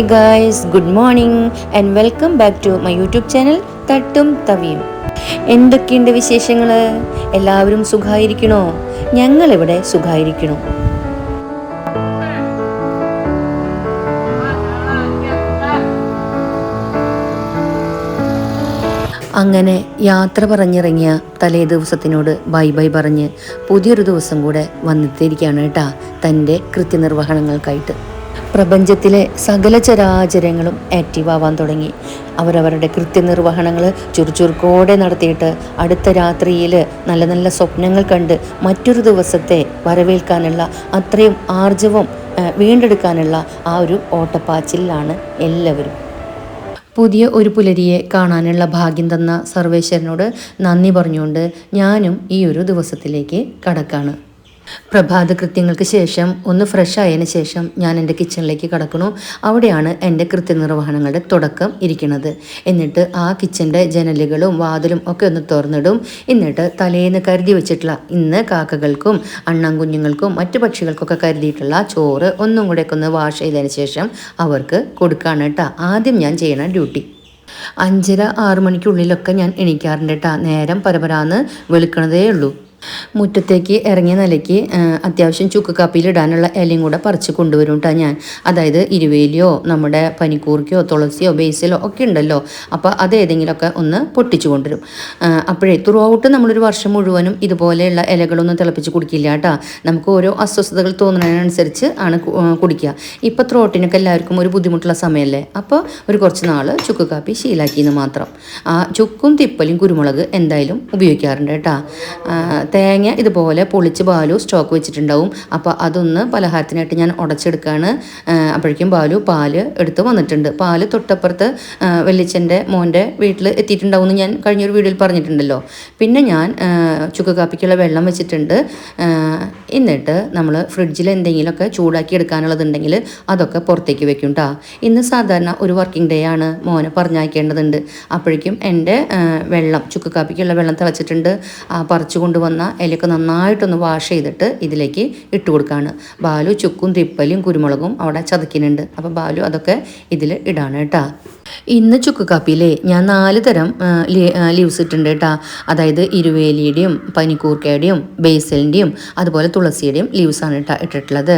Hi guys good morning and welcome back to my YouTube channel തട്ടും തവിയും എന്തൊക്കെയുണ്ട് വിശേഷങ്ങൾ എല്ലാവരും സുഖമായിരിക്കണോ ഞങ്ങളിവിടെ സുഖമായിരിക്കണോ അങ്ങനെ യാത്ര പറഞ്ഞിറങ്ങിയ തലേ ദിവസത്തിനോട് ബൈ ബൈ പറഞ്ഞ് പുതിയൊരു ദിവസം കൂടെ വന്നെത്തിയിരിക്കുകയാണ് കേട്ടാ തന്റെ കൃത്യനിർവഹണങ്ങൾക്കായിട്ട്. പ്രപഞ്ചത്തിലെ സകല ചരാചരങ്ങളും ആക്റ്റീവ് ആവാൻ തുടങ്ങി. അവരവരുടെ കൃത്യനിർവഹണങ്ങൾ ചുറുചുറുക്കോടെ നടത്തിയിട്ട് അടുത്ത രാത്രിയിൽ നല്ല നല്ല സ്വപ്നങ്ങൾ കണ്ട് മറ്റൊരു ദിവസത്തെ വരവേൽക്കാനുള്ള അത്രയും ആർജവം വീണ്ടെടുക്കാനുള്ള ആ ഒരു ഓട്ടപ്പാച്ചിലാണ് എല്ലാവരും. പുതിയ ഒരു പുലരിയെ കാണാനുള്ള ഭാഗ്യം തന്ന സർവേശ്വരനോട് നന്ദി പറഞ്ഞുകൊണ്ട് ഞാനും ഈ ഒരു ദിവസത്തിലേക്ക് കടക്കാണ്. പ്രഭാത കൃത്യങ്ങൾക്ക് ശേഷം ഒന്ന് ഫ്രഷ് ആയതിനു ശേഷം ഞാൻ എന്റെ കിച്ചണിലേക്ക് കടക്കണു അവിടെയാണ് എന്റെ കൃത്യനിർവഹണങ്ങളുടെ തുടക്കം ഇരിക്കുന്നത്. എന്നിട്ട് ആ കിച്ചന്റെ ജനലുകളും വാതിലും ഒക്കെ ഒന്ന് തുറന്നിടും. എന്നിട്ട് തലേന്ന് കരുതി വെച്ചിട്ടുള്ള ഇന്ന് കാക്കകൾക്കും അണ്ണാൻ കുഞ്ഞുങ്ങൾക്കും മറ്റു പക്ഷികൾക്കൊക്കെ കരുതിയിട്ടുള്ള ചോറ് ഒന്നും കൂടെ ഒക്കെ ഒന്ന് വാഷ് ചെയ്തതിന് ശേഷം അവർക്ക് കൊടുക്കാണ് കേട്ടോ ആദ്യം ഞാൻ ചെയ്യണ ഡ്യൂട്ടി അഞ്ചര ആറ് മണിക്കുള്ളിലൊക്കെ ഞാൻ എണീക്കാറുണ്ട് കേട്ടോ നേരം പരപരാന്ന് വെളുക്കണതേ ഉള്ളൂ. മുറ്റത്തേക്ക് ഇറങ്ങിയ നിലയ്ക്ക് അത്യാവശ്യം ചുക്ക് കാപ്പിയിലിടാനുള്ള ഇലയും കൂടെ പറിച്ച് കൊണ്ടുവരും കേട്ടോ ഞാൻ. അതായത് ഇരുവേലിയോ നമ്മുടെ പനിക്കൂർക്കയോ തുളസിയോ ബേസിലോ ഒക്കെ ഉണ്ടല്ലോ. അപ്പോൾ അത് ഏതെങ്കിലുമൊക്കെ ഒന്ന് പൊട്ടിച്ചു കൊണ്ടുവരും. അപ്പോഴേ ത്രൂ ഔട്ട് നമ്മളൊരു വർഷം മുഴുവനും ഇതുപോലെയുള്ള ഇലകളൊന്നും തിളപ്പിച്ച് കുടിക്കില്ല കേട്ടോ നമുക്ക് ഓരോ അസ്വസ്ഥതകൾ തോന്നുന്നതിനനുസരിച്ച് ആണ് കുടിക്കുക. ഇപ്പോൾ ത്രോട്ടിനൊക്കെ എല്ലാവർക്കും ഒരു ബുദ്ധിമുട്ടുള്ള സമയമല്ലേ? അപ്പോൾ ഒരു കുറച്ച് നാൾ ചുക്ക് കാപ്പി ശീലാക്കിയെന്ന് മാത്രം. ആ ചുക്കും തിപ്പലും കുരുമുളക് എന്തായാലും ഉപയോഗിക്കാറുണ്ട് കേട്ടോ തേങ്ങ ഇതുപോലെ പൊളിച്ച് ബാലു സ്റ്റോക്ക് വെച്ചിട്ടുണ്ടാവും. അപ്പോൾ അതൊന്ന് പലഹാരത്തിനായിട്ട് ഞാൻ ഉടച്ചെടുക്കുകയാണ് അപ്പോഴേക്കും ബാലു പാൽ എടുത്ത് വന്നിട്ടുണ്ട്. പാൽ തൊട്ടപ്പുറത്ത് വെള്ളിച്ചന്റെ മോന്റെ വീട്ടിൽ എത്തിയിട്ടുണ്ടാവും എന്ന് ഞാൻ കഴിഞ്ഞൊരു വീഡിയോയിൽ പറഞ്ഞിട്ടുണ്ടല്ലോ. പിന്നെ ഞാൻ ചുക്ക് കാപ്പിക്കുള്ള വെള്ളം വെച്ചിട്ടുണ്ട്. എന്നിട്ട് നമ്മൾ ഫ്രിഡ്ജിൽ എന്തെങ്കിലുമൊക്കെ ചൂടാക്കി എടുക്കാനുള്ളതുണ്ടെങ്കിൽ അതൊക്കെ പുറത്തേക്ക് വെക്കും കേട്ടോ ഇന്ന് സാധാരണ ഒരു വർക്കിംഗ് ഡേ ആണ് മോനെ പറഞ്ഞയക്കേണ്ടതുണ്ട്. അപ്പോഴേക്കും എന്റെ വെള്ളം ചുക്ക് കാപ്പിക്കുള്ള വെള്ളം തിളച്ചിട്ടുണ്ട്. പറിച്ചു കൊണ്ടുവന്ന ഇലയൊക്കെ നന്നായിട്ടൊന്ന് വാഷ് ചെയ്തിട്ട് ഇതിലേക്ക് ഇട്ട് കൊടുക്കുകയാണ് ബാലു ചുക്കും തിപ്പലും കുരുമുളകും അവിടെ ചതക്കിനുണ്ട് അപ്പോൾ ബാലു അതൊക്കെ ഇതിൽ ഇടാണ് കേട്ടോ. ഇന്ന് ചുക്ക് കാപ്പിയിലെ ഞാൻ നാല് തരം ലീവ്സ് ഇട്ടിട്ടുണ്ട് കേട്ടോ. അതായത് ഇരുവേലിയുടെയും പനിക്കൂർക്കയുടെയും ബേസലിന്റെയും അതുപോലെ തുളസിയുടെയും ലീവ്സാണ് കേട്ടോ ഇട്ടിട്ടുള്ളത്.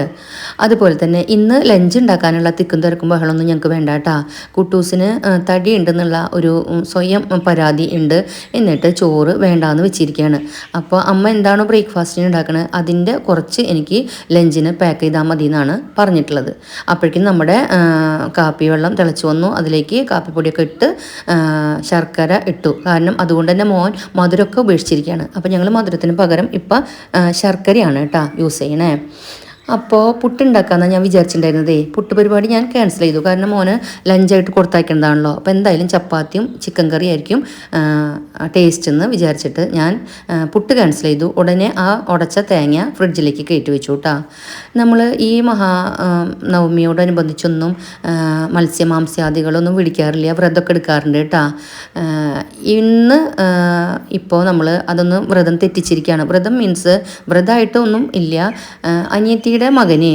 അതുപോലെ തന്നെ ഇന്ന് ലഞ്ച് ഉണ്ടാക്കാനുള്ള തിക്കും തിരക്കും ബഹളമൊന്നും ഞങ്ങൾക്ക് വേണ്ട കേട്ടോ. കുട്ടൂസിന് തടി ഉണ്ടെന്നുള്ള ഒരു സ്വയം പരാതി ഉണ്ട്. എന്നിട്ട് ചോറ് വേണ്ടാന്ന് വെച്ചിരിക്കുകയാണ് അപ്പോൾ അമ്മ എന്താണോ ബ്രേക്ക്ഫാസ്റ്റിന് ഉണ്ടാക്കുന്നത് അതിന്റെ കുറച്ച് എനിക്ക് ലഞ്ചിന് പാക്ക് ചെയ്താൽ മതി എന്നാണ് പറഞ്ഞിട്ടുള്ളത്. അപ്പോഴേക്കും നമ്മുടെ കാപ്പി വെള്ളം തിളച്ചു വന്നു. അതിലേക്ക് കാപ്പിപ്പൊടിയൊക്കെ ഇട്ട് ശർക്കര ഇട്ടു. കാരണം അതുകൊണ്ട് തന്നെ മോൻ മധുരമൊക്കെ ഉപേക്ഷിച്ചിരിക്കുകയാണ്. അപ്പോൾ ഞങ്ങൾ മധുരത്തിന് പകരം ഇപ്പം ശർക്കരയാണ് കേട്ടോ യൂസ് ചെയ്യണേ. അപ്പോൾ പുട്ടുണ്ടാക്കാമെന്നാണ് ഞാൻ വിചാരിച്ചിട്ടുണ്ടായിരുന്നതേ പുട്ട് പരിപാടി ഞാൻ ക്യാൻസൽ ചെയ്തു. കാരണം മോന് ലഞ്ചായിട്ട് കൊടുത്തയക്കേണ്ടതാണല്ലോ അപ്പോൾ എന്തായാലും ചപ്പാത്തിയും ചിക്കൻ കറി ആയിരിക്കും ടേസ്റ്റ് എന്ന് വിചാരിച്ചിട്ട് ഞാൻ പുട്ട് ക്യാൻസൽ ചെയ്തു. ഉടനെ ആ ഉടച്ച തേങ്ങ ഫ്രിഡ്ജിലേക്ക് കയറ്റി വെച്ചു കേട്ടോ നമ്മൾ ഈ മഹാ നവമിയോടനുബന്ധിച്ചൊന്നും മത്സ്യ മത്സ്യമാംസ്യാദികളൊന്നും പിടിക്കാറില്ല വ്രതമൊക്കെ എടുക്കാറുണ്ട് കേട്ടോ ഇന്ന് ഇപ്പോൾ നമ്മൾ അതൊന്ന് വ്രതം തെറ്റിച്ചിരിക്കുകയാണ് വ്രതം മീൻസ് വ്രതമായിട്ടൊന്നും ഇല്ല. ആ, അനിയത്തിയുടെ മകന്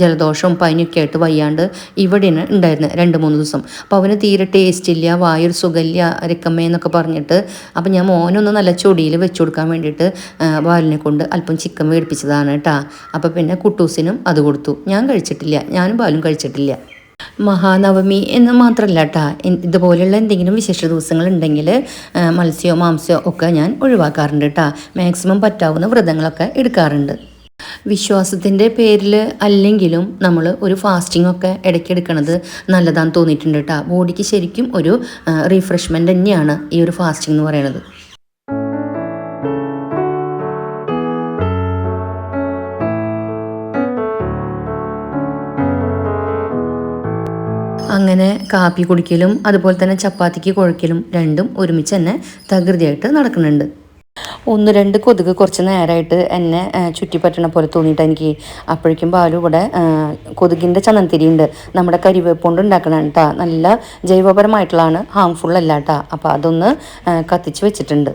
ജലദോഷം ജലദോഷവും പനിയൊക്കെ ആയിട്ട് വയ്യാണ്ട് ഇവിടെ ഉണ്ടായിരുന്നത് രണ്ട് മൂന്ന് ദിവസം. അപ്പോൾ അവന് തീരെ ടേസ്റ്റ് ഇല്ല വായൊരു സുഖമില്ല രക്കമ്മ എന്നൊക്കെ പറഞ്ഞിട്ട് അപ്പം ഞാൻ മോനൊന്ന് നല്ല ചൊടിയിൽ വെച്ച് കൊടുക്കാൻ വേണ്ടിയിട്ട് വാലിനെ കൊണ്ട് അല്പം ചിക്കൻ മേടിപ്പിച്ചതാണ് കേട്ടാ അപ്പോൾ പിന്നെ കുട്ടൂസിനും അത് കൊടുത്തു. ഞാൻ കഴിച്ചിട്ടില്ല. ഞാനും ബാലും കഴിച്ചിട്ടില്ല. മഹാനവമി എന്ന് മാത്രമല്ല കേട്ടാ ഇതുപോലെയുള്ള എന്തെങ്കിലും വിശേഷ ദിവസങ്ങൾ ഉണ്ടെങ്കിൽ മത്സ്യമോ മാംസമോ ഒക്കെ ഞാൻ ഒഴിവാക്കാറുണ്ട് കേട്ടാ മാക്സിമം പറ്റാവുന്ന വ്രതങ്ങളൊക്കെ എടുക്കാറുണ്ട്. വിശ്വാസത്തിന്റെ പേരിൽ അല്ലെങ്കിലും നമ്മൾ ഒരു ഫാസ്റ്റിംഗ് ഒക്കെ ഇടയ്ക്ക് എടുക്കണത് നല്ലതാണെന്ന് തോന്നിയിട്ടുണ്ട് കേട്ടോ ബോഡിക്ക് ശരിക്കും ഒരു റീഫ്രഷ്മെന്റ് തന്നെയാണ് ഈ ഒരു ഫാസ്റ്റിംഗ് എന്ന് പറയുന്നത് അങ്ങനെ കാപ്പി കുടിക്കലും അതുപോലെ തന്നെ ചപ്പാത്തിക്ക് കുഴക്കലും രണ്ടും ഒരുമിച്ച് തന്നെ തകൃതിയായിട്ട് നടക്കുന്നുണ്ട്. ഒന്ന് രണ്ട് കൊതുക് കുറച്ച് നേരമായിട്ട് എന്നെ ചുറ്റിപ്പറ്റണ പോലെ തോന്നിയിട്ട് എനിക്ക് അപ്പോഴേക്കും ബാലു ഇവിടെ കൊതുകിന്റെ ഉണ്ട്. നമ്മുടെ കരിവേപ്പ് കൊണ്ട് ഉണ്ടാക്കണം കേട്ടോ നല്ല ജൈവപരമായിട്ടുള്ളതാണ്. ഹാംഫുൾ അല്ല കേട്ടോ അപ്പോൾ അതൊന്ന് കത്തിച്ച് വെച്ചിട്ടുണ്ട്.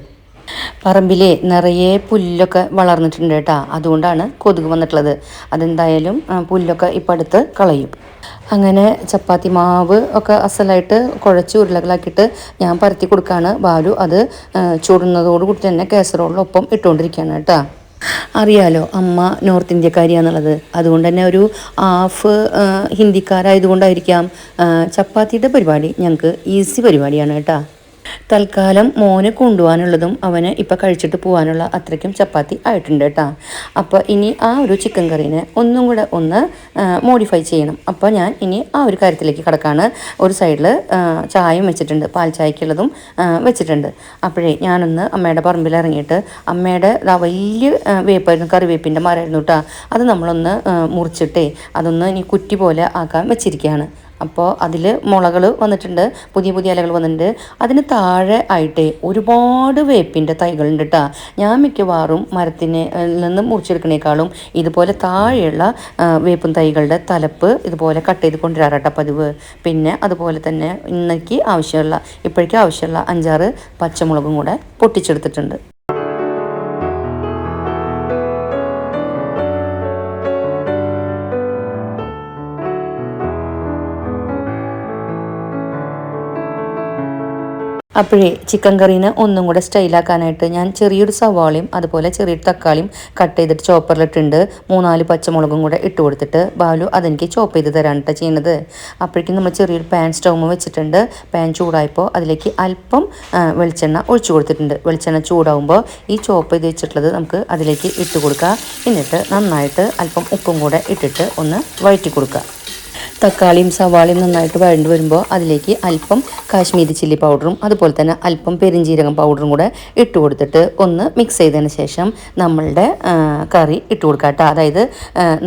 പറമ്പിലെ നിറയെ പുല്ലൊക്കെ വളർന്നിട്ടുണ്ട് കേട്ടോ അതുകൊണ്ടാണ് കൊതുക് വന്നിട്ടുള്ളത്. അതെന്തായാലും പുല്ലൊക്കെ ഇപ്പം അടുത്ത് കളയും. അങ്ങനെ ചപ്പാത്തി മാവ് ഒക്കെ അസലായിട്ട് കുഴച്ച് ഉരുളകളാക്കിയിട്ട് ഞാൻ പരത്തി കൊടുക്കുകയാണ് ബാലു അത് ചൂടുന്നതോടുകൂടി തന്നെ കേസറോളിനൊപ്പം ഇട്ടുകൊണ്ടിരിക്കുകയാണ് കേട്ടോ. അറിയാലോ അമ്മ നോർത്ത് ഇന്ത്യക്കാരിയാന്നുള്ളത്. അതുകൊണ്ട് തന്നെ ഒരു ഹാഫ് ഹിന്ദിക്കാരായതുകൊണ്ടായിരിക്കാം ചപ്പാത്തിയുടെ പരിപാടി ഞങ്ങൾക്ക് ഈസി പരിപാടിയാണ് കേട്ടോ. തൽക്കാലം മോന് കൊണ്ടുപോകാനുള്ളതും അവന് ഇപ്പം കഴിച്ചിട്ട് പോകാനുള്ള അത്രയ്ക്കും ചപ്പാത്തി ആയിട്ടുണ്ട് കേട്ടോ. അപ്പോൾ ഇനി ആ ഒരു ചിക്കൻ കറീനെ ഒന്നും കൂടെ ഒന്ന് മോഡിഫൈ ചെയ്യണം. അപ്പോൾ ഞാൻ ഇനി ആ ഒരു കാര്യത്തിലേക്ക് കിടക്കാണ്. ഒരു സൈഡിൽ ചായയും വെച്ചിട്ടുണ്ട്. പാൽ ചായക്കുള്ളതും വെച്ചിട്ടുണ്ട്. അപ്പോഴേ ഞാനൊന്ന് അമ്മയുടെ പറമ്പിൽ ഇറങ്ങിയിട്ട് അമ്മയുടെ വലിയ വേപ്പായിരുന്നു കറിവേപ്പിന്റെ മരമായിരുന്നു കേട്ടോ. അത് നമ്മളൊന്ന് മുറിച്ചിട്ടേ അതൊന്ന് ഇനി കുറ്റി പോലെ ആക്കാൻ വെച്ചിരിക്കുകയാണ് അപ്പോൾ അതിൽ മുളകൾ വന്നിട്ടുണ്ട് പുതിയ പുതിയ ഇലകൾ വന്നിട്ടുണ്ട്. അതിന് താഴെ ആയിട്ട് ഒരുപാട് വേപ്പിന്റെ തൈകളുണ്ട് കേട്ടോ ഞാൻ മിക്കവാറും മരത്തിന് നിന്ന് മുറിച്ചെടുക്കണേക്കാളും ഇതുപോലെ താഴെയുള്ള വേപ്പും തൈകളുടെ തലപ്പ് ഇതുപോലെ കട്ട് ചെയ്ത് കൊണ്ടുവരാറട്ട പതിവ്. പിന്നെ അതുപോലെ തന്നെ ഇന്നേക്ക് ആവശ്യമുള്ള ഇപ്പോഴേക്കും ആവശ്യമുള്ള അഞ്ചാറ് പച്ചമുളകും കൂടെ പൊട്ടിച്ചെടുത്തിട്ടുണ്ട്. അപ്പോഴേ ചിക്കൻ കറീനെ ഒന്നും കൂടെ സ്റ്റൈലാക്കാനായിട്ട് ഞാൻ ചെറിയൊരു സവാളയും അതുപോലെ ചെറിയൊരു തക്കാളിയും കട്ട് ചെയ്തിട്ട് ചോപ്പറിലിട്ടുണ്ട് മൂന്നാൽ പച്ചമുളകും കൂടെ ഇട്ട് കൊടുത്തിട്ട് ബാലു അതെനിക്ക് ചോപ്പ് ചെയ്ത് തരാനിട്ട് ചെയ്യുന്നത്. അപ്പോഴേക്കും നമ്മൾ ചെറിയൊരു പാൻ സ്റ്റൗമ് വെച്ചിട്ടുണ്ട്. പാൻ ചൂടായപ്പോൾ അതിലേക്ക് അല്പം വെളിച്ചെണ്ണ ഒഴിച്ചു കൊടുത്തിട്ടുണ്ട്. വെളിച്ചെണ്ണ ചൂടാവുമ്പോൾ ഈ ചോപ്പ് ചെയ്ത് വെച്ചിട്ടുള്ളത് നമുക്ക് അതിലേക്ക് ഇട്ട് കൊടുക്കുക എന്നിട്ട് നന്നായിട്ട് അല്പം ഉപ്പും കൂടെ ഇട്ടിട്ട് ഒന്ന് വഴറ്റി കൊടുക്കുക തക്കാളിയും സവാളയും നന്നായിട്ട് വഴണ്ട് വരുമ്പോൾ അതിലേക്ക് അല്പം കാശ്മീരി ചില്ലി പൗഡറും അതുപോലെ തന്നെ അല്പം പെരിഞ്ചീരകം പൗഡറും കൂടെ ഇട്ട് കൊടുത്തിട്ട് ഒന്ന് മിക്സ് ചെയ്തതിന് ശേഷം നമ്മളുടെ കറി ഇട്ട് കൊടുക്കുക കേട്ടോ. അതായത്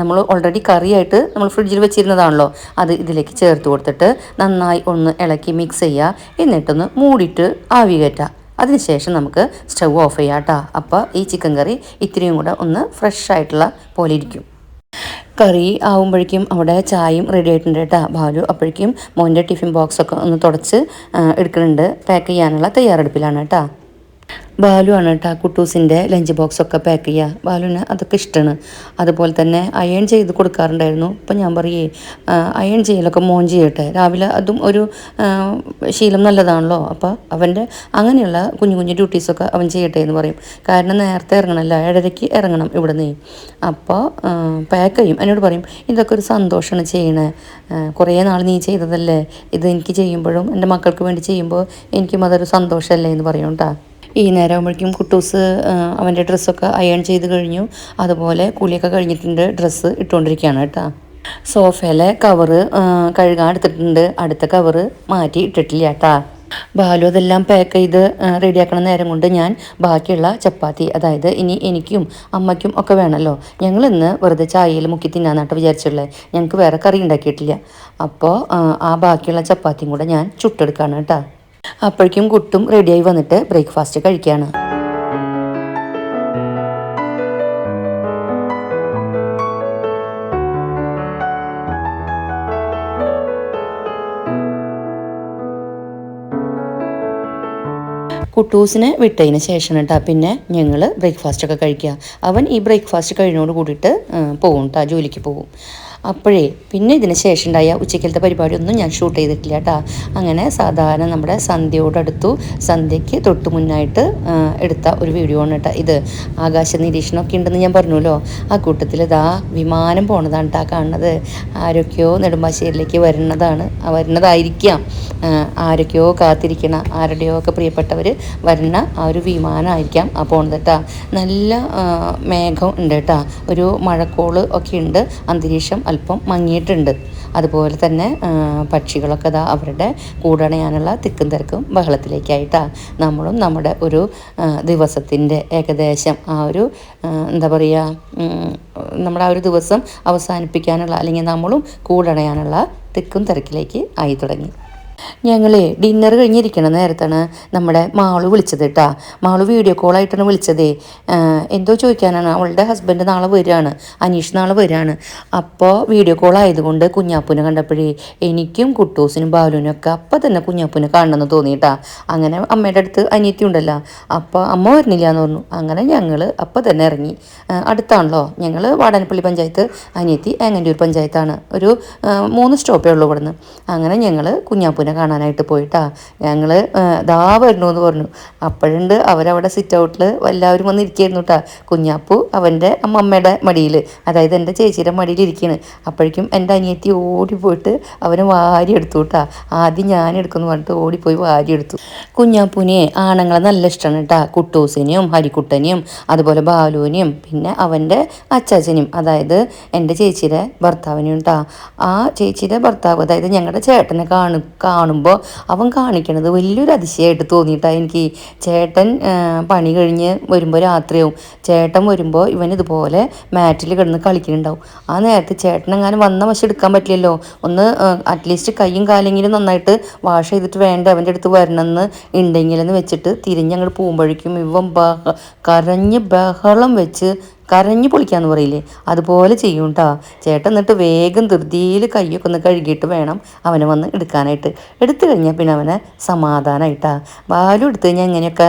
നമ്മൾ ഓൾറെഡി കറിയായിട്ട് നമ്മൾ ഫ്രിഡ്ജിൽ വെച്ചിരുന്നതാണല്ലോ. അത് ഇതിലേക്ക് ചേർത്ത് കൊടുത്തിട്ട് നന്നായി ഒന്ന് ഇളക്കി മിക്സ് ചെയ്യുക. എന്നിട്ടൊന്ന് മൂടിയിട്ട് ആവി കയറ്റുക. അതിനുശേഷം നമുക്ക് സ്റ്റൗ ഓഫ് ചെയ്യാം കേട്ടോ. അപ്പോൾ ഈ ചിക്കൻ കറി ഇത്രയും കൂടെ ഒന്ന് ഫ്രഷ് ആയിട്ടുള്ള പോലെ ഇരിക്കും. കറി ആവുമ്പോഴേക്കും അവിടെ ചായയും റെഡി ആയിട്ടുണ്ട് കേട്ടോ. ബാലു അപ്പോഴേക്കും മോന്റെ ടിഫിൻ ബോക്സൊക്കെ ഒന്ന് തുടച്ച് എടുക്കുന്നുണ്ട്. പാക്ക് ചെയ്യാനുള്ള തയ്യാറെടുപ്പിലാണ് കേട്ടോ. ബാലുവാണ് കേട്ടോ കുട്ടൂസിന്റെ ലഞ്ച് ബോക്സ് ഒക്കെ പാക്ക് ചെയ്യുക ബാലുവിന് അതൊക്കെ ഇഷ്ടമാണ് അതുപോലെ തന്നെ അയൺ ചെയ്ത് കൊടുക്കാറുണ്ടായിരുന്നു. ഇപ്പം ഞാൻ പറയേ അയൺ ചെയ്യലൊക്കെ മോൻ ചെയ്യട്ടെ. രാവിലെ അതും ഒരു ശീലം നല്ലതാണല്ലോ. അപ്പോൾ അവന്റെ അങ്ങനെയുള്ള കുഞ്ഞു കുഞ്ഞു ഡ്യൂട്ടീസൊക്കെ അവൻ ചെയ്യട്ടെ എന്ന് പറയും. കാരണം നേരത്തെ ഇറങ്ങണമല്ലോ ഏഴരയ്ക്ക് ഇറങ്ങണം ഇവിടെ നിന്ന് അപ്പോൾ പാക്ക് ചെയ്യും. എന്നോട് പറയും ഇതൊക്കെ ഒരു സന്തോഷമാണ് ചെയ്യണേ. കുറേ നാൾ നീ ചെയ്തതല്ലേ? ഇത് എനിക്ക് ചെയ്യുമ്പോഴും എന്റെ മക്കൾക്ക് വേണ്ടി ചെയ്യുമ്പോൾ എനിക്കും അതൊരു സന്തോഷമല്ലേ എന്ന് പറയും കേട്ടോ ഈ നേരം ആകുമ്പോഴേക്കും കുട്ടൂസ് അവന്റെ ഡ്രസ്സൊക്കെ അയൺ ചെയ്ത് കഴിഞ്ഞു. അതുപോലെ കുളിയൊക്കെ കഴിഞ്ഞിട്ടുണ്ട് ഡ്രസ്സ് ഇട്ടുകൊണ്ടിരിക്കുകയാണ് കേട്ടോ. സോഫയിലെ കവറ് കഴുകാൻ എടുത്തിട്ടുണ്ട്. അടുത്ത കവറ് മാറ്റി ഇട്ടിട്ടില്ല കേട്ടാ. ബാലു അതെല്ലാം പാക്ക് ചെയ്ത് റെഡിയാക്കണ നേരം കൊണ്ട് ഞാൻ ബാക്കിയുള്ള ചപ്പാത്തി അതായത് ഇനി എനിക്കും അമ്മയ്ക്കും ഒക്കെ വേണമല്ലോ ഞങ്ങൾ ഇന്ന് വെറുതെ ചായയിൽ മുക്കി തിന്നാന്നാട്ട് വിചാരിച്ചുള്ളത് ഞങ്ങൾക്ക് വേറെ കറി ഉണ്ടാക്കിയിട്ടില്ല. അപ്പോൾ ആ ബാക്കിയുള്ള ചപ്പാത്തിയും കൂടെ ഞാൻ ചുട്ടെടുക്കുകയാണ് കേട്ടോ. അപ്പോഴേക്കും കുട്ടും റെഡിയായി വന്നിട്ട് ബ്രേക്ക്ഫാസ്റ്റ് കഴിക്കുകയാണ് കുട്ടൂസിനെ വിട്ടതിന് ശേഷം കേട്ടോ പിന്നെ ഞങ്ങൾ ബ്രേക്ക്ഫാസ്റ്റ് ഒക്കെ കഴിക്കുക. അവൻ ഈ ബ്രേക്ക്ഫാസ്റ്റ് കഴിഞ്ഞോട് കൂടിയിട്ട് പോകും കേട്ടോ ജോലിക്ക് പോകും അപ്പോഴേ പിന്നെ ഇതിന് ശേഷം ഉണ്ടായ ഉച്ചക്കലത്തെ പരിപാടിയൊന്നും ഞാൻ ഷൂട്ട് ചെയ്തിട്ടില്ല കേട്ടോ. അങ്ങനെ സാധാരണ നമ്മുടെ സന്ധ്യയോടടുത്തു സന്ധ്യയ്ക്ക് തൊട്ട് മുന്നായിട്ട് എടുത്ത ഒരു വീഡിയോ ആണ് കേട്ടോ ഇത്. ആകാശ നിരീക്ഷണമൊക്കെ ഉണ്ടെന്ന് ഞാൻ പറഞ്ഞല്ലോ ആ കൂട്ടത്തിൽ ഇതാ വിമാനം പോണതാണ് കേട്ടോ കാണുന്നത്. ആരൊക്കെയോ നെടുമ്പാശ്ശേരിയിലേക്ക് വരുന്നതാണ് വരുന്നതായിരിക്കാം. ആരൊക്കെയോ കാത്തിരിക്കണ ആരുടെയോ ഒക്കെ പ്രിയപ്പെട്ടവർ വരുന്ന ആ ഒരു വിമാനമായിരിക്കാം ആ പോണത് കേട്ടോ നല്ല മേഘം ഉണ്ട് കേട്ടോ ഒരു മഴക്കോൾ ഒക്കെ ഉണ്ട് അന്തരീക്ഷം അല്പം മങ്ങിയിട്ടുണ്ട്. അതുപോലെ തന്നെ പക്ഷികളൊക്കെ ഇതാ അവരുടെ കൂടണയാനുള്ള തിക്കും തിരക്കും ബഹളത്തിലേക്കായിട്ടാണ് നമ്മളും നമ്മുടെ ഒരു ദിവസത്തിന്റെ ഏകദേശം ആ ഒരു എന്താ പറയുക നമ്മുടെ ആ ഒരു ദിവസം അവസാനിപ്പിക്കാനുള്ള അല്ലെങ്കിൽ നമ്മളും കൂടണയാനുള്ള തിക്കും തിരക്കിലേക്ക് ആയി തുടങ്ങി ഞങ്ങളെ ഡിന്നർ കഴിഞ്ഞിരിക്കണ നേരത്താണ് നമ്മുടെ മാളു വിളിച്ചത് കേട്ടാ മാളു വീഡിയോ കോളായിട്ടാണ് വിളിച്ചതേ. ആഹ് എന്തോ ചോദിക്കാനാണ്. അവളുടെ ഹസ്ബൻഡ് നാളെ വരികയാണ് അനീഷ് നാളെ വരികയാണ് അപ്പോൾ വീഡിയോ കോൾ ആയതുകൊണ്ട് കുഞ്ഞാപ്പൂനെ കണ്ടപ്പോഴേ എനിക്കും കുട്ടൂസിനും ബാലുവിനും ഒക്കെ അപ്പം തന്നെ കുഞ്ഞാപ്പൂനെ കാണണമെന്ന് തോന്നിയിട്ടാ അങ്ങനെ അമ്മയുടെ അടുത്ത് അനിയത്തി ഉണ്ടല്ലോ. അപ്പോൾ അമ്മ വരുന്നില്ല എന്ന് പറഞ്ഞു. അങ്ങനെ ഞങ്ങൾ അപ്പം തന്നെ ഇറങ്ങി. അടുത്താണല്ലോ. ഞങ്ങൾ വാടാനപ്പള്ളി പഞ്ചായത്ത് അനിയത്തി ഏങ്ങന്റൂർ പഞ്ചായത്താണ്. ഒരു മൂന്ന് സ്റ്റോപ്പേ ഉള്ളൂ ഇവിടുന്ന്. അങ്ങനെ ഞങ്ങൾ കുഞ്ഞാപ്പൂനെ കാണാനായിട്ട് പോയിട്ടാ. ഞങ്ങൾ ദാ വരണു എന്ന് പറഞ്ഞു. അപ്പോഴുണ്ട് അവരവിടെ സിറ്റ് ഔട്ടിൽ എല്ലാവരും വന്ന് ഇരിക്കുകയായിരുന്നു കേട്ടാ കുഞ്ഞാപ്പു അവന്റെ അമ്മമ്മയുടെ മടിയിൽ അതായത് എന്റെ ചേച്ചിയുടെ മടിയിൽ ഇരിക്കുകയാണ് അപ്പോഴേക്കും എന്റെ അനിയത്തി ഓടിപ്പോയിട്ട് അവനെ വാരി എടുത്തു കേട്ടാ ആദ്യം ഞാൻ എടുക്കുന്നു പറഞ്ഞിട്ട് ഓടിപ്പോയി വാരി എടുത്തു. കുഞ്ഞാപ്പൂനെ ആണുങ്ങളെ നല്ല ഇഷ്ടമാണ് കേട്ടാ കുട്ടൂസിനെയും ഹരിക്കുട്ടനെയും അതുപോലെ ബാലുവിനെയും പിന്നെ അവന്റെ അച്ചാച്ചനെയും അതായത് എന്റെ ചേച്ചിയുടെ ഭർത്താവിനെയും കേട്ടാ ആ ചേച്ചിയുടെ ഭർത്താവ് അതായത് ഞങ്ങളുടെ ചേട്ടനെ കാണു. കാണുമ്പോൾ അവൻ കാണിക്കണത് വലിയൊരു അതിശയമായിട്ട് തോന്നിയിട്ടാണ് എനിക്ക് ചേട്ടൻ പണി കഴിഞ്ഞ് വരുമ്പോൾ രാത്രിയാവും. ചേട്ടൻ വരുമ്പോൾ ഇവൻ ഇതുപോലെ മാറ്റിൽ കിടന്ന് കളിക്കുന്നുണ്ടാവും. ആ നേരത്തെ ചേട്ടൻ എങ്ങാനും വന്ന വശം എടുക്കാൻ പറ്റില്ലല്ലോ. ഒന്ന് അറ്റ്ലീസ്റ്റ് കൈയും കാലെങ്കിലും നന്നായിട്ട് വാഷ് ചെയ്തിട്ട് വേണ്ട അവന്റെ അടുത്ത് വരണമെന്ന് ഉണ്ടെങ്കിലെന്ന് വെച്ചിട്ട് തിരിഞ്ഞങ്ങോട്ട് പോകുമ്പോഴേക്കും ഇവൻ ബഹ കരഞ്ഞ് ബഹളം വെച്ച് കരഞ്ഞു പൊളിക്കാന്ന് പറയില്ലേ? അതുപോലെ ചെയ്യും കേട്ടോ ചേട്ടൻ എന്നിട്ട് വേഗം ധൃതിയിൽ കൈയൊക്കെ ഒന്ന് കഴുകിയിട്ട് വേണം അവനെ വന്ന് എടുക്കാനായിട്ട്. എടുത്തു കഴിഞ്ഞാൽ പിന്നെ അവനെ സമാധാനമായിട്ടാ ബാലും എടുത്തു കഴിഞ്ഞാൽ ഇങ്ങനെയൊക്കെ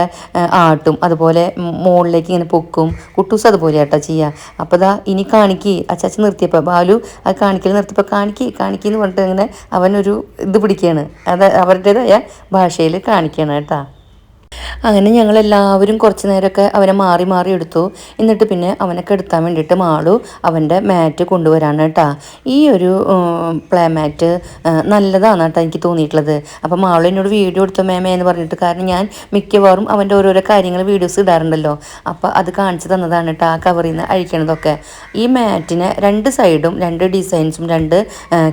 ആട്ടും. അതുപോലെ മുകളിലേക്ക് ഇങ്ങനെ പൊക്കും. കുട്ടൂസ് അതുപോലെ ആട്ടാ ചെയ്യുക അപ്പോൾ ഇതാ ഇനി കാണിക്ക്. അച്ചാച്ച നിർത്തിയപ്പോൾ ബാലു അത് കാണിക്കൽ നിർത്തിയപ്പോൾ കാണിക്ക് കാണിക്കുക എന്ന് പറഞ്ഞിട്ട് ഇങ്ങനെ അവനൊരു ഇത് പിടിക്കുകയാണ് അത് അവരുടേതായ ഭാഷയിൽ കാണിക്കുകയാണ് കേട്ടാ. അങ്ങനെ ഞങ്ങൾ എല്ലാവരും കുറച്ച് നേരമൊക്കെ അവനെ മാറി മാറി എടുത്തു. എന്നിട്ട് പിന്നെ അവനൊക്കെ എടുത്താൻ വേണ്ടിയിട്ട് മാളു അവന്റെ മാറ്റ് കൊണ്ടുവരാണ് കേട്ടോ. ഈ ഒരു പ്ലേ മാറ്റ് നല്ലതാണ് കേട്ടോ എനിക്ക് തോന്നിയിട്ടുള്ളത്. അപ്പോൾ മാളു എന്നോട് വീഡിയോ എടുത്തു മേമേ എന്ന് പറഞ്ഞിട്ട് കാരണം ഞാൻ മിക്കവാറും അവന്റെ ഓരോരോ കാര്യങ്ങൾ വീഡിയോസ് ഇടാറുണ്ടല്ലോ. അപ്പോൾ അത് കാണിച്ചു തന്നതാണ് കേട്ടോ ആ കവറിൽ നിന്ന് അഴിക്കണതൊക്കെ. ഈ മാറ്റിന് രണ്ട് സൈഡും രണ്ട് ഡിസൈൻസും രണ്ട്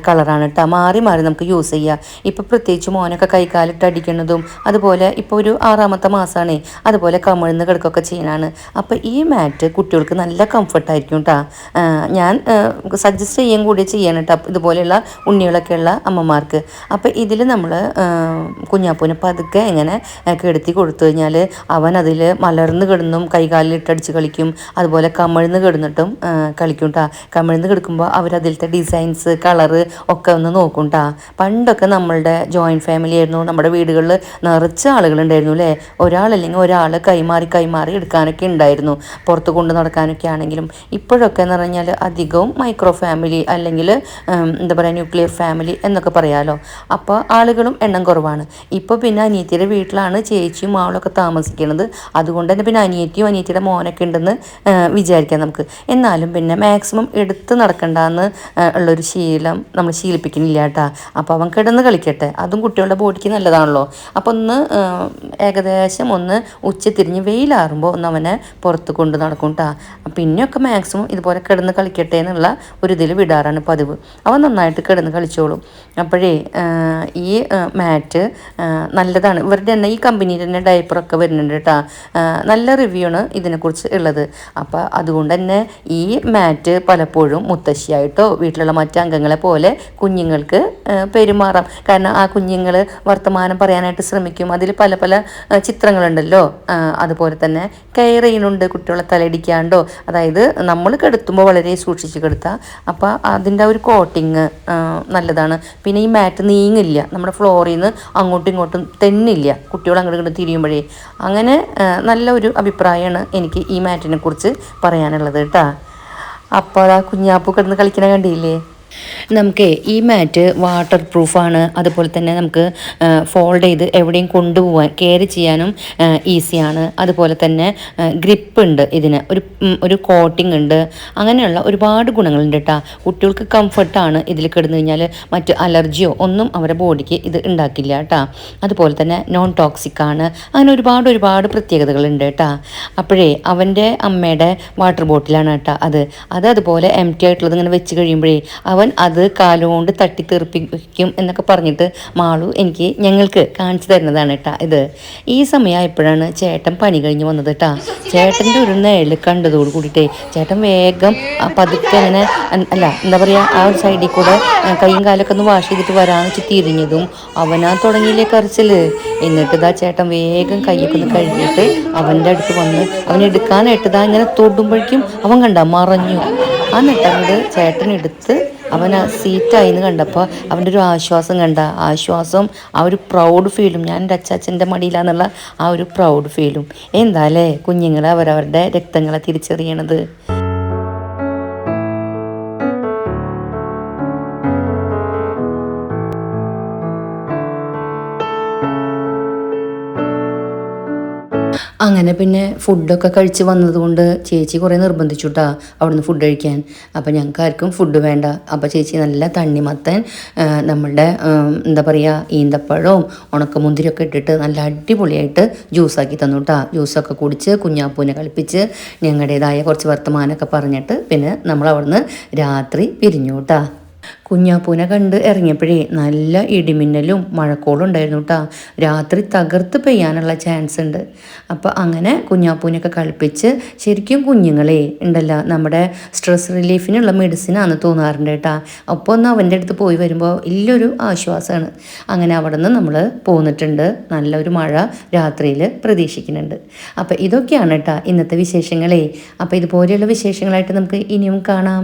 കളറാണ് കേട്ടോ. മാറി മാറി നമുക്ക് യൂസ് ചെയ്യാം. ഇപ്പോൾ പ്രത്യേകിച്ച് മോനൊക്കെ കൈകാലിട്ട് അടിക്കുന്നതും അതുപോലെ ഇപ്പോൾ ഒരു ആറാമത്തെ മാസമാണ് അതുപോലെ കമിഴ്ന്ന് കിടക്കുകയൊക്കെ ചെയ്യാനാണ് അപ്പോൾ ഈ മാറ്റ് കുട്ടികൾക്ക് നല്ല കംഫർട്ടായിരിക്കും കേട്ടോ ഞാൻ സജസ്റ്റ് ചെയ്യാൻ കൂടി ചെയ്യണം കേട്ടോ ഇതുപോലെയുള്ള ഉണ്ണികളൊക്കെ ഉള്ള അമ്മമാർക്ക് അപ്പോൾ ഇതിൽ നമ്മൾ കുഞ്ഞാപ്പൂനെ പതുക്കെ എങ്ങനെ കെടുത്തി കിടത്തി കഴിഞ്ഞാൽ അവൻ അതിൽ മലർന്ന് കിടന്നും കൈകാലിൽ കൈകാലിലിട്ടടിച്ച് കളിക്കും. അതുപോലെ കമിഴ്ന്ന് കിടന്നിട്ടും കളിക്കും കേട്ടോ കമിഴ്ന്ന് കിടക്കുമ്പോൾ അവരതിലത്തെ ഡിസൈൻസ് കളറ് ഒക്കെ ഒന്ന് നോക്കും കേട്ടോ പണ്ടൊക്കെ നമ്മളുടെ ജോയിന്റ് ഫാമിലി ആയിരുന്നു. നമ്മുടെ വീടുകളിൽ നിറച്ച് ആളുകളുണ്ടായിരുന്നു അല്ലേ ഒരാളല്ലെങ്കിൽ ഒരാൾ കൈമാറി കൈമാറി എടുക്കാനൊക്കെ ഉണ്ടായിരുന്നു. പുറത്ത് കൊണ്ട് നടക്കാനൊക്കെ ആണെങ്കിലും ഇപ്പോഴൊക്കെ എന്ന് പറഞ്ഞാൽ അധികവും മൈക്രോ ഫാമിലി അല്ലെങ്കിൽ എന്താ പറയുക ന്യൂക്ലിയർ ഫാമിലി എന്നൊക്കെ പറയാമല്ലോ അപ്പോൾ ആളുകളും എണ്ണം കുറവാണ്. ഇപ്പോൾ പിന്നെ അനിയത്തിയുടെ വീട്ടിലാണ് ചേച്ചിയും ആളൊക്കെ താമസിക്കുന്നത്. അതുകൊണ്ട് തന്നെ പിന്നെ അനിയത്തിയും അനിയത്തിയുടെ മോനൊക്കെ ഉണ്ടെന്ന് വിചാരിക്കാം നമുക്ക്. എന്നാലും പിന്നെ മാക്സിമം എടുത്ത് നടക്കണ്ടെന്ന് ഉള്ളൊരു ശീലം നമ്മൾ ശീലിപ്പിക്കുന്നില്ല കേട്ടാ. അപ്പോൾ അവൻ കിടന്ന് കളിക്കട്ടെ. അതും കുട്ടികളുടെ ബോഡിക്ക് നല്ലതാണല്ലോ. അപ്പോൾ ഒന്ന് ആ, ഏകദേശം ഒന്ന് ഉച്ചതിരിഞ്ഞ് വെയിലാറുമ്പോൾ ഒന്ന് അവനെ പുറത്ത് കൊണ്ട് നടക്കും കേട്ടോ പിന്നെയൊക്കെ മാക്സിമം ഇതുപോലെ കിടന്ന് കളിക്കട്ടെ എന്നുള്ള ഒരു ഇതിൽ വിടാറാണ് പതിവ്. അവൻ നന്നായിട്ട് കിടന്ന് കളിച്ചോളും. അപ്പോഴേ ഈ മാറ്റ് നല്ലതാണ്. ഇവരുടെ തന്നെ ഈ കമ്പനിയിൽ തന്നെ ഡയപ്പറൊക്കെ വരുന്നുണ്ട് കേട്ടോ നല്ല റിവ്യൂ ആണ് ഇതിനെക്കുറിച്ച് ഉള്ളത്. അപ്പോൾ അതുകൊണ്ട് തന്നെ ഈ മാറ്റ് പലപ്പോഴും മുത്തശ്ശിയായിട്ടോ വീട്ടിലുള്ള മറ്റ് അംഗങ്ങളെ പോലെ കുഞ്ഞുങ്ങൾക്ക് പെരുമാറാം. കാരണം ആ കുഞ്ഞുങ്ങൾ വർത്തമാനം പറയാനായിട്ട് ശ്രമിക്കും. അതിൽ പല പല ചിത്രങ്ങളുണ്ടല്ലോ. അതുപോലെ തന്നെ കെയർ കുട്ടികളെ തലയിടിക്കാണ്ടോ. അതായത് നമ്മൾ കെടുത്തുമ്പോൾ വളരെ സൂക്ഷിച്ച് കെടുത്താൽ അപ്പോൾ അതിന്റെ ഒരു കോട്ടിങ് നല്ലതാണ്. പിന്നെ ഈ മാറ്റ് നീങ്ങില്ല. നമ്മുടെ ഫ്ലോറിൽ നിന്ന് അങ്ങോട്ടും ഇങ്ങോട്ടും തെന്നില്ല. കുട്ടികൾ അങ്ങോട്ട് ഇങ്ങോട്ട് തിരിയുമ്പോഴേ. അങ്ങനെ നല്ലൊരു അഭിപ്രായമാണ് എനിക്ക് ഈ മാറ്റിനെ കുറിച്ച് പറയാനുള്ളത് കേട്ടാ അപ്പോൾ ആ കുഞ്ഞാപ്പൂ കിടന്ന് കളിക്കണ കണ്ടില്ലേ? നമുക്ക് ഈ മാറ്റ് വാട്ടർ പ്രൂഫാണ് അതുപോലെ തന്നെ നമുക്ക് ഫോൾഡ് ചെയ്ത് എവിടെയും കൊണ്ടുപോകാൻ കെയർ ചെയ്യാനും ഈസിയാണ് അതുപോലെ തന്നെ ഗ്രിപ്പ് ഉണ്ട് ഇതിന്. ഒരു ഒരു കോട്ടിംഗ് ഉണ്ട്. അങ്ങനെയുള്ള ഒരുപാട് ഗുണങ്ങളുണ്ട് കേട്ടോ കുട്ടികൾക്ക് കംഫർട്ടാണ് ഇതിൽ കിടന്നു കഴിഞ്ഞാൽ മറ്റു അലർജിയോ ഒന്നും അവരുടെ ബോഡിക്ക് ഇത് ഉണ്ടാക്കില്ല കേട്ടോ അതുപോലെ തന്നെ നോൺ ടോക്സിക് ആണ്. അങ്ങനെ ഒരുപാട് ഒരുപാട് പ്രത്യേകതകളുണ്ട് കേട്ടോ അപ്പോഴേ അവന്റെ അമ്മയുടെ വാട്ടർ ബോട്ടിലാണ് കേട്ടോ അത്. അത് അതുപോലെ എം ടി ആയിട്ടുള്ളത് ഇങ്ങനെ വെച്ച് കഴിയുമ്പോഴേ അവ അത് കാലുകൊണ്ട് തട്ടി തെറിപ്പിക്കും എന്നൊക്കെ പറഞ്ഞിട്ട് മാളു എനിക്ക് ഞങ്ങൾക്ക് കാണിച്ചു തരുന്നതാണ് കേട്ടാ ഇത്. ഈ സമയമായപ്പോഴാണ് ചേട്ടൻ പണി കഴിഞ്ഞ് വന്നത് കേട്ടാ ചേട്ടന്റെ ഒരു നിഴൽ കണ്ടതോട് കൂടിയിട്ടേ ചേട്ടൻ വേഗം പതുക്കെ അങ്ങനെ അല്ല എന്താ പറയുക ആ ഒരു സൈഡിൽ കൂടെ കൈയും കാലൊക്കെ ഒന്ന് വാഷ് ചെയ്തിട്ട് വരാൻ വെച്ച് തിരിഞ്ഞതും അവനാ തുടങ്ങിയില്ലേ കറിച്ചിൽ എന്നിട്ട് ഇതാ ചേട്ടൻ വേഗം കൈയൊക്കെ ഒന്ന് കഴുകിയിട്ട് അവന്റെ അടുത്ത് വന്ന് അവൻ എടുക്കാനായിട്ട് ഇതാ ഇങ്ങനെ തൊടുമ്പോഴേക്കും അവൻ കണ്ട മറഞ്ഞു. ആ നെട്ടങ്ങട് ചേട്ടൻ എടുത്ത് അവൻ ആ സീറ്റായി എന്ന് കണ്ടപ്പോൾ അവന്റെ ഒരു ആശ്വാസം കണ്ട. ആശ്വാസവും ആ ഒരു പ്രൗഡ് ഫീലും ഞാൻ എന്റെ അച്ചാച്ചന്റെ മടിയിലാന്നുള്ള ആ ഒരു പ്രൗഡ് ഫീലും എന്താല്ലേ കുഞ്ഞുങ്ങളെ അവരവരുടെ രക്തങ്ങളെ തിരിച്ചറിയണത്? അങ്ങനെ പിന്നെ ഫുഡൊക്കെ കഴിച്ച് വന്നതുകൊണ്ട് ചേച്ചി കുറേ നിർബന്ധിച്ചു കേട്ടോ അവിടുന്ന് ഫുഡ് കഴിക്കാൻ. അപ്പോൾ ഞങ്ങൾക്ക് ആർക്കും ഫുഡ് വേണ്ട. അപ്പോൾ ചേച്ചി നല്ല തണ്ണിമത്തൻ നമ്മളുടെ എന്താ പറയുക ഈന്തപ്പഴവും ഉണക്കമുന്തിരിയൊക്കെ ഇട്ടിട്ട് നല്ല അടിപൊളിയായിട്ട് ജ്യൂസാക്കി തന്നു കേട്ടോ ജ്യൂസൊക്കെ കുടിച്ച് കുഞ്ഞാപ്പൂനെ കളിപ്പിച്ച് ഞങ്ങളുടേതായ കുറച്ച് വർത്തമാനമൊക്കെ പറഞ്ഞിട്ട് പിന്നെ നമ്മൾ അവിടുന്ന് രാത്രി പിരിഞ്ഞു കേട്ടോ കുഞ്ഞാപ്പൂനെ കണ്ട് ഇറങ്ങിയപ്പോഴേ നല്ല ഇടിമിന്നലും മഴക്കോളും ഉണ്ടായിരുന്നു കേട്ടോ രാത്രി തകർത്ത് പെയ്യാനുള്ള ചാൻസ് ഉണ്ട്. അപ്പോൾ അങ്ങനെ കുഞ്ഞാപ്പൂനെയൊക്കെ കളിപ്പിച്ച് ശരിക്കും കുഞ്ഞുങ്ങളെ ഉണ്ടല്ലോ നമ്മുടെ സ്ട്രെസ് റിലീഫിനുള്ള മെഡിസിനാണ് തോന്നാറുണ്ട് കേട്ടോ അപ്പോൾ ഒന്ന് അവന്റെ അടുത്ത് പോയി വരുമ്പോൾ വലിയൊരു ആശ്വാസമാണ് അങ്ങനെ അവിടെ നിന്ന് നമ്മൾ പോന്നിട്ടുണ്ട്. നല്ലൊരു മഴ രാത്രിയിൽ പ്രതീക്ഷിക്കുന്നുണ്ട്. അപ്പോൾ ഇതൊക്കെയാണ് കേട്ടോ ഇന്നത്തെ വിശേഷങ്ങളെ. അപ്പോൾ ഇതുപോലെയുള്ള വിശേഷങ്ങളായിട്ട് നമുക്ക് ഇനിയും കാണാം.